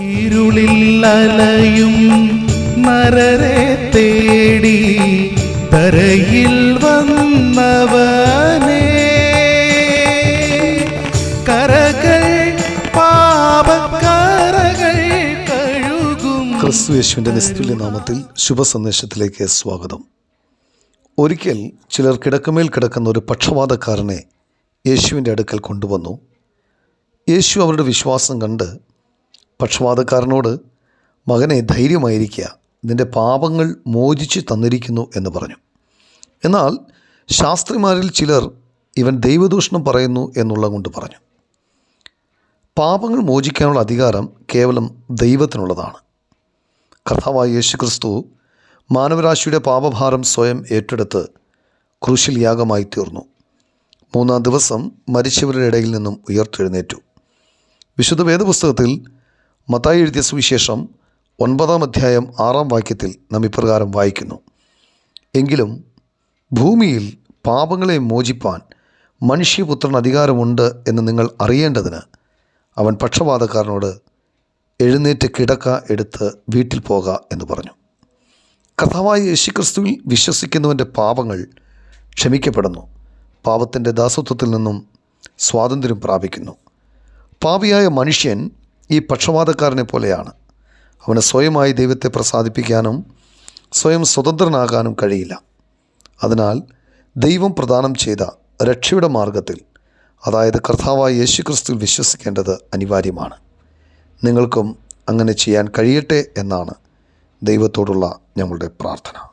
ഇരുളിൽ അലയും നരരെ തേടി തരയിൽ വന്നവനേ. കരകൾ പാപക്കരകൾ കഴുകും. ക്രിസ്തു നിസ്തുല്യ നാമത്തിൽ ശുഭസന്ദേശത്തിലേക്ക് സ്വാഗതം. ഒരിക്കൽ ചിലർ കിടക്കമേൽ കിടക്കുന്ന ഒരു പക്ഷപാതക്കാരനെ യേശുവിന്റെ അടുക്കൽ കൊണ്ടുവന്നു. യേശു അവരുടെ വിശ്വാസം കണ്ട് പക്ഷപാതക്കാരനോട് മകനെ ധൈര്യമായിരിക്കുക നിന്റെ പാപങ്ങൾ മോചിച്ച് തന്നിരിക്കുന്നു എന്ന് പറഞ്ഞു. എന്നാൽ ശാസ്ത്രിമാരിൽ ചിലർ ഇവൻ ദൈവദൂഷണം പറയുന്നു എന്നുള്ള കൊണ്ട് പറഞ്ഞു. പാപങ്ങൾ മോചിക്കാനുള്ള അധികാരം കേവലം ദൈവത്തിനുള്ളതാണ്. കർത്താവായ യേശു ക്രിസ്തു മാനവരാശിയുടെ പാപഭാരം സ്വയം ഏറ്റെടുത്ത് ക്രൂശിൽ യാഗമായി തീർന്നു. മൂന്നാം ദിവസം മരിച്ചവരുടെ ഇടയിൽ നിന്നും ഉയർത്തെഴുന്നേറ്റു. വിശുദ്ധ വേദപുസ്തകത്തിൽ മത്തായി എഴുതിയ സുവിശേഷം ഒൻപതാം അധ്യായം ആറാം വാക്യത്തിൽ നാം ഇപ്രകാരം വായിക്കുന്നു. എങ്കിലും ഭൂമിയിൽ പാപങ്ങളെ മോചിപ്പാൻ മനുഷ്യപുത്രൻ അധികാരമുണ്ട് എന്ന് നിങ്ങൾ അറിയേണ്ടതിന് അവൻ പക്ഷപാതക്കാരനോട് എഴുന്നേറ്റ് കിടക്ക എടുത്ത് വീട്ടിൽ പോക എന്ന് പറഞ്ഞു. കഥാവായ യേശുക്രിസ്തുവിൽ വിശ്വസിക്കുന്നവന്റെ പാപങ്ങൾ ക്ഷമിക്കപ്പെടുന്നു. പാപത്തിന്റെ ദാസത്വത്തിൽ നിന്നും സ്വാതന്ത്ര്യം പ്രാപിക്കുന്നു. പാപിയായ മനുഷ്യൻ ഈ പക്ഷപാതക്കാരനെ പോലെയാണ്. അവന് സ്വയമായി ദൈവത്തെ പ്രസാദിപ്പിക്കാനും സ്വയം സ്വതന്ത്രനാകാനും കഴിയില്ല. അതിനാൽ ദൈവം പ്രദാനം ചെയ്ത രക്ഷയുടെ മാർഗത്തിൽ അതായത് കർത്താവായ യേശുക്രിസ്തുവിൽ വിശ്വസിക്കേണ്ടത് അനിവാര്യമാണ്. നിങ്ങൾക്കും അങ്ങനെ ചെയ്യാൻ കഴിയട്ടെ എന്നാണ് ദൈവത്തോടുള്ള ഞങ്ങളുടെ പ്രാർത്ഥന.